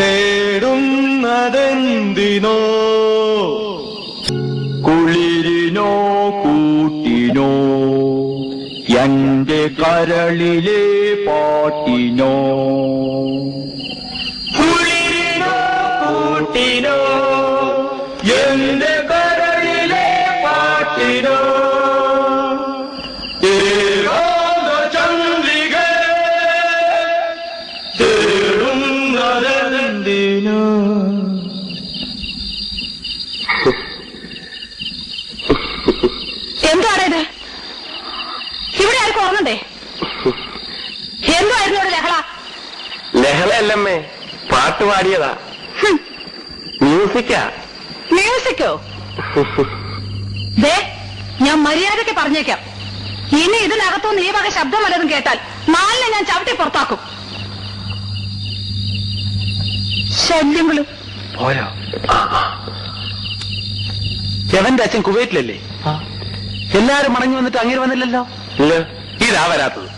തേടുന്നതെന്തിനോ? കുളിരിനോ കൂട്ടിനോ എന്റെ കരളിലെ പാട്ടിനോ. കൂട്ടിനോ. തേടുന്നതെന്തിനോ എന്താണ് ഇത് ഇവിടെ ആർക്കും ഓർമ്മണ്ടേ എന്തായിരുന്നു ഇവിടെ ലഹള? ലഹളയല്ലമ്മേ പാട്ട് പാടിയതാ. മ്യൂസിക്കാ. മ്യൂസിക്കോ? ദേ ഞാൻ മര്യാദയ്ക്ക് പറഞ്ഞേക്കാം. ഇനി ഇതിനകത്തുനിന്ന് ഈ വക ശബ്ദം വല്ലതും കേട്ടാൽ നാലിനെ ഞാൻ ചവിട്ടി പുറത്താക്കും. ശല്യങ്ങളും പോയോ? എവന്റെ അച്ഛൻ കുവൈറ്റിലല്ലേ? എല്ലാരും മടങ്ങി വന്നിട്ട് അങ്ങനെ വന്നില്ലല്ലോ? ഇല്ല. ഇതാ വരാത്തത്.